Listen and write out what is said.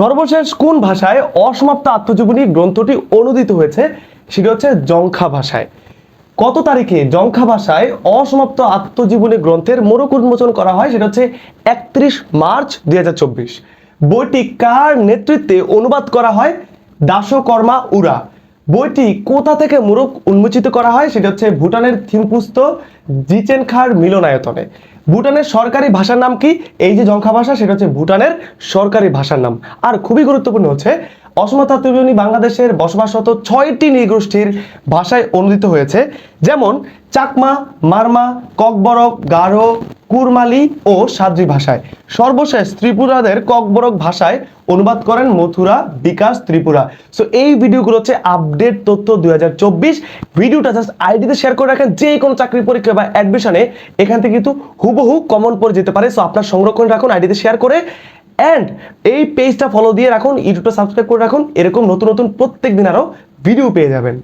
সর্বশেষ কোন ভাষায় অসমাপ্ত আত্মজীবনী গ্রন্থটি অনুদিত হয়েছে সেটি হচ্ছে জংখা ভাষায়। কত তারিখে জংখা ভাষায় অসমাপ্ত আত্মজীবনী গ্রন্থের মোড়ক উন্মোচন করা হয় সেটা হচ্ছে একত্রিশ মার্চ দুই হাজার চব্বিশ। বইটি কার নেতৃত্বে অনুবাদ করা হয়? দাসকর্মা উরা। বইটি কোথা থেকে মোড়ক উন্মোচিত করা হয়? সেটা হচ্ছে ভুটানের থিম্পুস্ত জিচেনখার মিলনায়তনে। ভুটানের সরকারি ভাষার নাম কি? এই যে জংখা ভাষা, সেটা হচ্ছে ভুটানের সরকারি ভাষার নাম। আর খুবই গুরুত্বপূর্ণ হচ্ছে, অসমতা ত্রিবেণী বাংলাদেশের বসবাসরত ছয়টি নৃগোষ্ঠীর ভাষায় অনুদিত হয়েছে। যেমন, চাকমা, মারমা, ককবরক, গারো কুরমালি ও সাদ্রি ভাষায়। সর্বশেষ ত্রিপুরাদের ককবরক ভাষায় অনুবাদ করেন মথুরা বিকাশ ত্রিপুরা। সো এই ভিডিওগুলো হচ্ছে আপডেট তথ্য দুই হাজার চব্বিশ। ভিডিওটা জাস্ট আইডিতে শেয়ার করে রাখেন, যে কোনো চাকরি পরীক্ষা বা অ্যাডমিশনে এখান থেকে কিন্তু হুবহু কমন পড়ে যেতে পারে। সো আপনার সংরক্ষণ রাখুন আইডিতে শেয়ার করে অ্যান্ড এই পেজটা ফলো দিয়ে রাখুন ইউটিউবটা সাবস্ক্রাইব করে রাখুন। এরকম নতুন নতুন প্রত্যেক দিন আরও ভিডিও পেয়ে যাবেন।